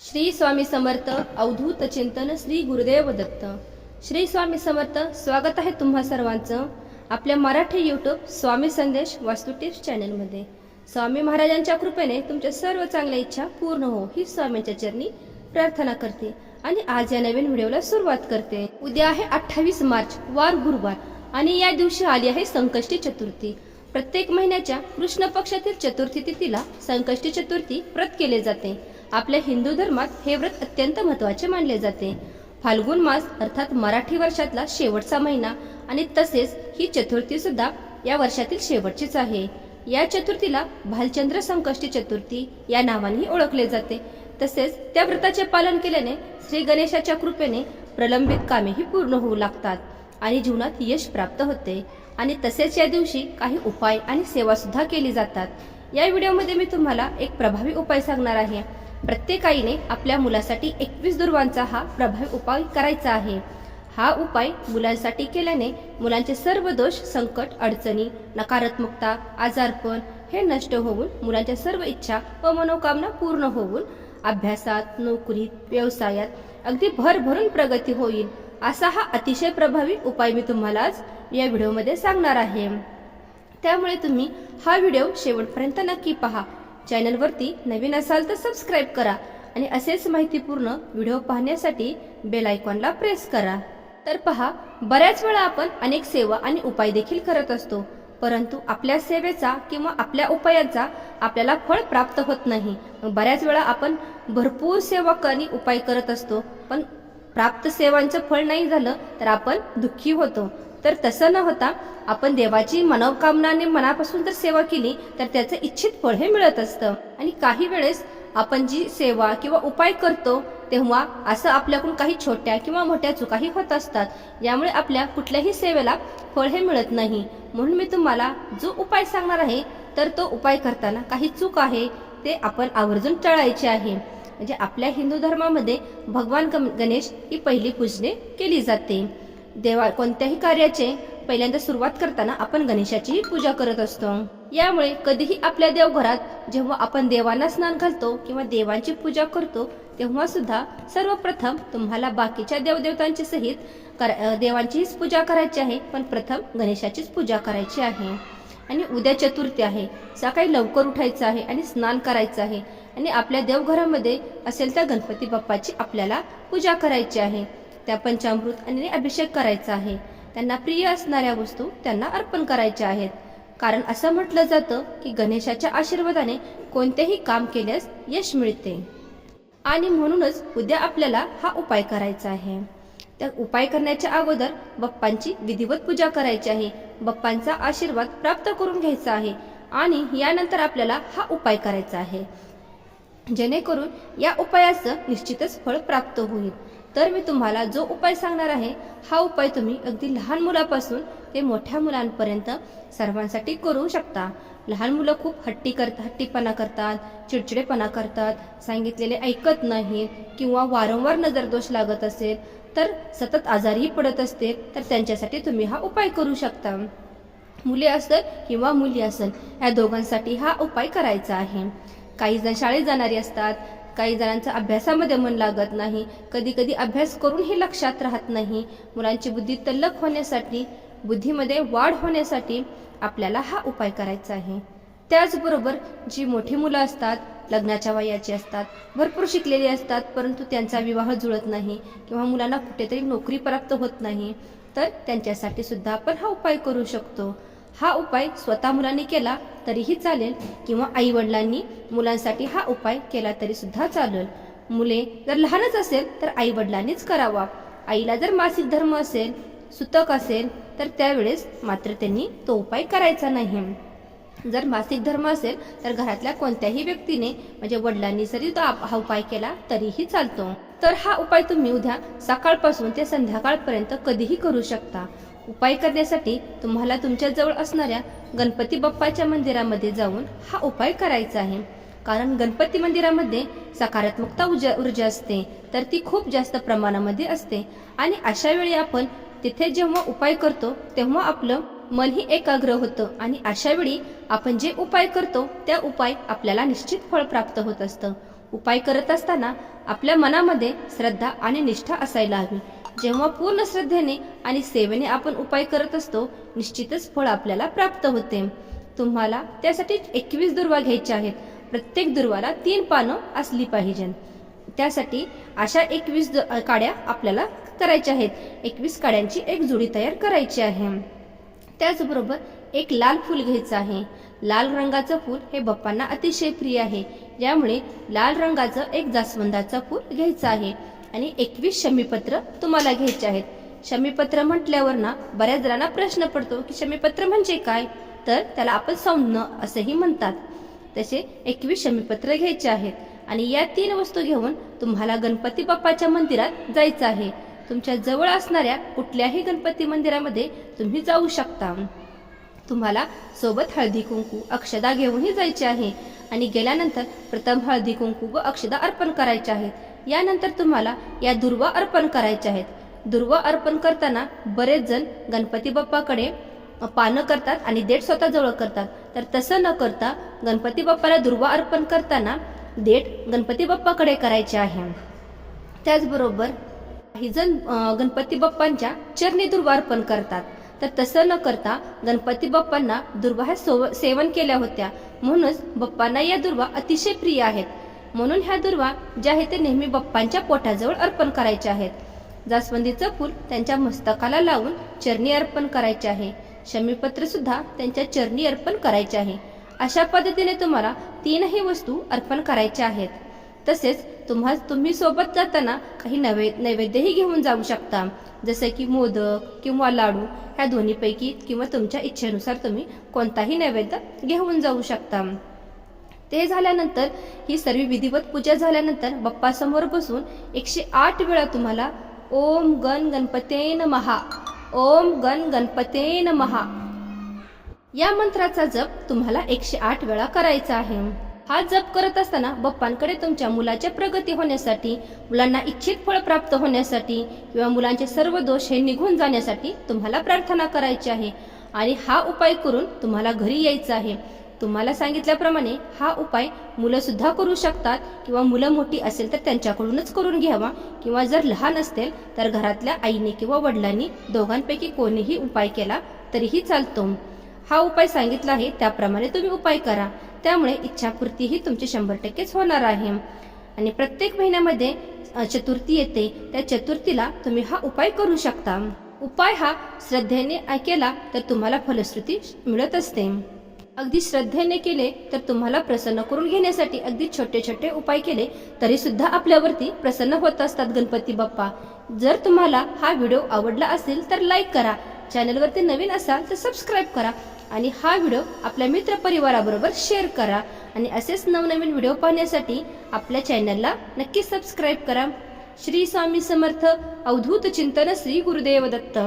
श्री स्वामी समर्थ अवधूत चिंतन श्री गुरुदेव दत्त. श्री स्वामी समर्थ स्वागत आहे तुम्हा सर्वांचं आपल्या मराठी यूट्यूब स्वामी संदेश वास्तू टिप्स चॅनलमध्ये स्वामी महाराजांच्या कृपेने तुमच्या सर्व चांगल्या इच्छा पूर्ण हो ही स्वामींच्या चरणी प्रार्थना करते आणि आज या नवीन व्हिडिओला सुरुवात करते. उद्या आहे अठ्ठावीस मार्च वार गुरुवार आणि या दिवशी आली आहे संकष्टी चतुर्थी. प्रत्येक महिन्याच्या कृष्ण पक्षातील चतुर्थी तिथीला संकष्टी चतुर्थी व्रत केले जाते. आपल्या हिंदू धर्मात हे व्रत अत्यंत महत्त्वाचे मानले जाते. फाल्गुन मास अर्थात मराठी वर्षातला शेवटचा महिना आणि तसेच ही चतुर्थी सुद्धा या वर्षातील शेवटचीच आहे. या चतुर्थीला भालचंद्र संकष्टी चतुर्थी या नावानेही ओळखले जाते. तसेच त्या व्रताचे पालन केल्याने श्री गणेशाच्या कृपेने प्रलंबित कामेही पूर्ण होऊ लागतात आणि जीवनात यश प्राप्त होते. आणि तसेच या दिवशी काही उपाय आणि सेवा सुद्धा केली जातात. या व्हिडिओमध्ये मी तुम्हाला एक प्रभावी उपाय सांगणार आहे. प्रत्येकाईने आपल्या मुलासाठी एकवीस दुर्वांचा हा प्रभावी उपाय करायचा आहे. हा उपाय मुलांसाठी केल्याने मुलांचे सर्व दोष संकट अडचणी नकारात्मकता आजारपण हे नष्ट होऊन मुलांच्या सर्व इच्छा व मनोकामना पूर्ण होऊन अभ्यासात नोकरीत व्यवसायात अगदी भरभरून प्रगती होईल असा हा अतिशय प्रभावी उपाय मी तुम्हाला आज या व्हिडिओमध्ये सांगणार आहे. त्यामुळे तुम्ही हा व्हिडिओ शेवटपर्यंत नक्की पहा. चॅनलवरती नवीन असाल तर सबस्क्राईब करा आणि असेच माहितीपूर्ण व्हिडिओ पाहण्यासाठी बेल आयकॉनला प्रेस करा. तर पहा बऱ्याच वेळा आपण अनेक सेवा आणि उपाय देखील करत असतो परंतु आपल्या सेवेचा किंवा आपल्या उपायांचा आपल्याला फळ प्राप्त होत नाही. बऱ्याच वेळा आपण भरपूर सेवा आणि उपाय करत असतो पण प्राप्त सेवांचं फळ नाही झालं तर आपण दुःखी होतो. तर तसं न होता आपण देवाची मनोकामनाने मनापासून जर सेवा केली तर त्याचं इच्छित फळ हे मिळत असतं. आणि काही वेळेस आपण जी सेवा किंवा उपाय करतो तेव्हा असं आपल्याकडून काही छोट्या किंवा मोठ्या चुकाही होत असतात. यामुळे आपल्या कुठल्याही सेवेला फळ हे मिळत नाही. म्हणून मी तुम्हाला जो उपाय सांगणार आहे तर तो उपाय करताना काही चूक आहे ते आपण आवर्जून टळायचे आहे. म्हणजे आपल्या हिंदू धर्मामध्ये भगवान गणेश ही पहिली पूजने केली जाते. देवा कोणत्याही कार्याचे पहिल्यांदा सुरुवात करताना आपण गणेशाचीही पूजा करत असतो. यामुळे कधीही आपल्या देवघरात जेव्हा आपण देवांना स्नान घालतो किंवा देवांची पूजा करतो तेव्हा सुद्धा सर्वप्रथम तुम्हाला बाकीच्या देवदेवतांची सहित देवांचीच पूजा करायची आहे पण प्रथम गणेशाचीच पूजा करायची आहे. आणि उद्या चतुर्थी आहे सकाळी लवकर उठायचं आहे आणि स्नान करायचं आहे. आणि आपल्या देवघरामध्ये असेल त्या गणपती बाप्पाची आपल्याला पूजा करायची आहे. त्या पंचामृत आणि अभिषेक करायचा आहे. त्यांना प्रिय असणाऱ्या वस्तू त्यांना अर्पण करायच्या आहेत. कारण असं म्हटलं जातं की गणेशाच्या आशीर्वादाने कोणतेही काम केल्यास यश मिळते. आणि म्हणूनच उद्या आपल्याला हा उपाय करायचा आहे. त्या उपाय करण्याच्या अगोदर बाप्पांची विधिवत पूजा करायची आहे. बाप्पांचा आशीर्वाद प्राप्त करून घ्यायचा आहे. आणि यानंतर आपल्याला हा उपाय करायचा आहे. जेणेकरून या उपायाचं निश्चितच फळ प्राप्त होईल. तर मी तुम्हाला जो उपाय सांगणार आहे हा उपाय तुम्ही अगदी लहान मुलापासून ते मोठ्या मुलांपर्यंत सर्वांसाठी करू शकता. लहान मुलं खूप हट्टी करतात हट्टीपणा करतात चिडचिडेपणा करतात सांगितलेले ऐकत नाहीत किंवा वारंवार नजर दोष लागत असेल तर सतत आजारीही पडत असतील तर त्यांच्यासाठी तुम्ही हा उपाय करू शकता. मुले असेल किंवा मुली असेल या दोघांसाठी हा उपाय करायचा आहे. काही जण शाळेत जाणारी असतात काही जणांचा अभ्यासामध्ये मन लागत नाही कधी कधी अभ्यास करूनही लक्षात राहत नाही. मुलांची बुद्धी तल्लख होण्यासाठी बुद्धीमध्ये वाढ होण्यासाठी आपल्याला हा उपाय करायचा आहे. त्याचबरोबर जी मोठी मुलं असतात लग्नाच्या वयाची असतात भरपूर शिकलेली असतात परंतु त्यांचा विवाह जुळत नाही किंवा मुलांना कुठेतरी नोकरी प्राप्त होत नाही तर त्यांच्यासाठी सुद्धा आपण हा उपाय करू शकतो. हा उपाय स्वतः मुलांनी केला तरीही चालेल किंवा आई वडिलांनी मुलांसाठी हा उपाय केला तरी सुद्धा चालेल. मुले जर लहानच असेल तर आई वडिलांनीच करावा. आईला जर मासिक धर्म असेल सुतक असेल तर त्यावेळेस मात्र त्यांनी तो उपाय करायचा नाही. जर मासिक धर्म असेल तर घरातल्या कोणत्याही व्यक्तीने म्हणजे वडिलांनी जरी तो आप- हा उपाय केला तरीही चालतो. तर हा उपाय तुम्ही उद्या सकाळपासून ते संध्याकाळपर्यंत कधीही करू शकता. उपाय करण्यासाठी तुम्हाला तुमच्या जवळ असणाऱ्या गणपती बाप्पाच्या मंदिरामध्ये जाऊन हा उपाय करायचा आहे. कारण गणपती मंदिरामध्ये सकारात्मकता ऊर्जा ऊर्जा असते तर ती खूप जास्त प्रमाणामध्ये असते. आणि अशा वेळी आपण तिथे जेव्हा उपाय करतो तेव्हा आपलं मनही एकाग्र होतं. आणि अशा वेळी आपण जे उपाय करतो त्या उपाय आपल्याला निश्चित फळ प्राप्त होत असतं. उपाय करत असताना आपल्या मनामध्ये श्रद्धा आणि निष्ठा असायला हवी. जेव्हा पूर्ण श्रद्धेने आणि सेवेने आपण उपाय करत असतो निश्चितच फळ आपल्याला प्राप्त होते. तुम्हाला त्यासाठी एकवीस दुर्वा घ्यायच्या आहेत. प्रत्येक दुर्वाला तीन पानं असली पाहिजे. त्यासाठी अशा एकवीस काड्या आपल्याला करायच्या आहेत. एकवीस काड्यांची एक जोडी तयार करायची आहे. त्याचबरोबर एक लाल फूल घ्यायचं आहे. लाल रंगाचं फूल हे बाप्पांना अतिशय प्रिय आहे. यामुळे लाल रंगाचं एक जास्वंदाचं फूल घ्यायचं आहे. आणि एकवीस शमीपत्र तुम्हाला घ्यायचे आहेत. शमीपत्र म्हटल्यावर ना बऱ्याच जणांना प्रश्न पडतो की शमीपत्र म्हणजे काय? तर त्याला आपण सौम्य असेही म्हणतात. तसे एकवीस शमीपत्र घ्यायचे आहेत. आणि या तीन वस्तू घेऊन तुम्हाला गणपती बाप्पाच्या मंदिरात जायचं आहे. तुमच्या जवळ असणाऱ्या कुठल्याही गणपती मंदिरामध्ये तुम्ही जाऊ शकता. तुम्हाला सोबत हळदी कुंकू अक्षदा घेऊनही जायचे आहे. आणि गेल्यानंतर प्रथम हळदी कुंकू व अक्षदा अर्पण करायचे आहेत. यानंतर तुम्हाला या दुर्वा अर्पण करायच्या आहेत. दुर्वा अर्पण करताना बरेच जण गणपती बाप्पाकडे पानं करतात आणि देठ स्वतःजवळ करतात. तर तसं न करता गणपती बाप्पाला दुर्वा अर्पण करताना देठ गणपती बाप्पाकडे करायचे आहे. त्याचबरोबर काही जण गणपती बाप्पांच्या चरणी दुर्वा अर्पण करतात. तर तसं न करता गणपती बाप्पांना दुर्वा ह्या सेवन केल्या होत्या. म्हणूनच बाप्पांना या दुर्वा अतिशय प्रिय आहेत. म्हणून ह्या दुर्वा ज्या आहेत ते नेहमी बाप्पांच्या पोटाजवळ अर्पण करायच्या आहेत. जास्वंदीचं फूल त्यांच्या मस्तकाला लावून चरणी अर्पण करायचे आहे. शमीपत्र सुद्धा त्यांच्या चरणी अर्पण करायचे आहे. अशा पद्धतीने तुम्हाला तीनही वस्तू अर्पण करायच्या आहेत. तसेच तुम्हा तुम्ही सोबत जाताना काही नवे नैवेद्यही घेऊन जाऊ शकता. जसे की मोदक किंवा लाडू ह्या दोन्हीपैकी किंवा तुमच्या इच्छेनुसार तुम्ही कोणताही नैवेद्य घेऊन जाऊ शकता. ते झाल्यानंतर ही सर्व विधिवत पूजा झाल्यानंतर बाप्पासमोर बसून एकशे आठ वेळा तुम्हाला ओम गण गणपते महा ओम गण गणपते महा या मंत्राचा जप तुम्हाला एकशे आठ वेळा करायचा आहे. हा जप करत असताना बाप्पांकडे तुमच्या मुलाच्या प्रगती होण्यासाठी मुलांना इच्छित फळ प्राप्त होण्यासाठी किंवा मुलांचे सर्व दोष हे निघून जाण्यासाठी तुम्हाला प्रार्थना करायची आहे. आणि हा उपाय करून तुम्हाला घरी यायचं आहे. तुम्हाला सांगितल्याप्रमाणे हा उपाय मुलं सुद्धा करू शकतात किंवा मुलं मोठी असेल तर त्यांच्याकडूनच करून घ्यावा. किंवा जर लहान असतील तर घरातल्या आईने किंवा वडिलांनी दोघांपैकी कोणीही उपाय केला तरीही चालतो. हा उपाय सांगितला आहे त्याप्रमाणे तुम्ही उपाय करा. त्यामुळे इच्छापूर्तीही तुमची शंभर टक्केच होणार आहे. आणि प्रत्येक महिन्यामध्ये चतुर्थी येते त्या चतुर्थीला तुम्ही हा उपाय करू शकता. उपाय हा श्रद्धेने केला तर तुम्हाला फलश्रुती मिळत असते. अगदी श्रद्धेने केले तर तुम्हाला प्रसन्न करून घेण्यासाठी अगदी छोटे छोटे उपाय केले तरी सुद्धा आपल्यावरती प्रसन्न होत असतात गणपती बाप्पा. जर तुम्हाला हा व्हिडिओ आवडला असेल तर लाईक करा चॅनलवरती नवीन असाल तर सबस्क्राईब करा आणि हा व्हिडिओ आपल्या मित्रपरिवाराबरोबर शेअर करा. आणि असेच नवनवीन व्हिडिओ पाहण्यासाठी आपल्या चॅनलला नक्की सबस्क्राईब करा. श्री स्वामी समर्थ अवधूत चिंतन श्री गुरुदेव दत्त